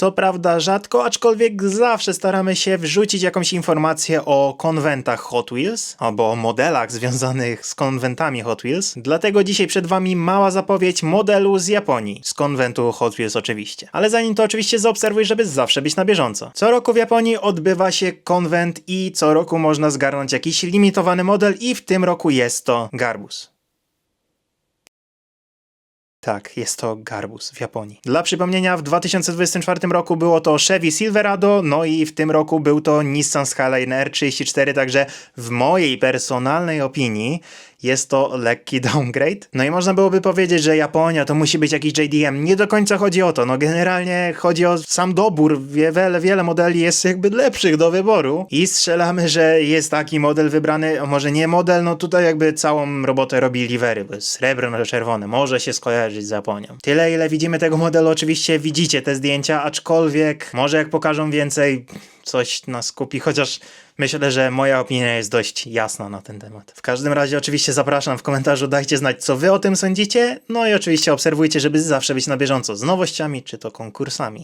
Co prawda rzadko, aczkolwiek zawsze staramy się wrzucić jakąś informację o konwentach Hot Wheels albo o modelach związanych z konwentami Hot Wheels. Dlatego dzisiaj przed wami mała zapowiedź modelu z Japonii. Z konwentu Hot Wheels oczywiście. Ale zanim to oczywiście zaobserwuj, żeby zawsze być na bieżąco. Co roku w Japonii odbywa się konwent i co roku można zgarnąć jakiś limitowany model i w tym roku jest to Garbus. Tak, jest to Garbus w Japonii. Dla przypomnienia, w 2024 roku było to Chevy Silverado, no i w tym roku był to Nissan Skyline R34, także w mojej personalnej opinii jest to lekki downgrade. No i można byłoby powiedzieć, że Japonia to musi być jakiś JDM. Nie do końca chodzi o to. No generalnie chodzi o sam dobór. Wie- Wiele, wiele modeli jest jakby lepszych do wyboru i strzelamy, że jest taki model wybrany, może nie model, no tutaj jakby całą robotę robi livery, srebrno-czerwone. Może się skojarzyć z Japonią. Tyle, ile widzimy tego modelu, oczywiście widzicie te zdjęcia, aczkolwiek może jak pokażą więcej, coś nas kupi, chociaż myślę, że moja opinia jest dość jasna na ten temat. W każdym razie oczywiście zapraszam w komentarzu, dajcie znać, co wy o tym sądzicie, no i oczywiście obserwujcie, żeby zawsze być na bieżąco z nowościami czy to konkursami.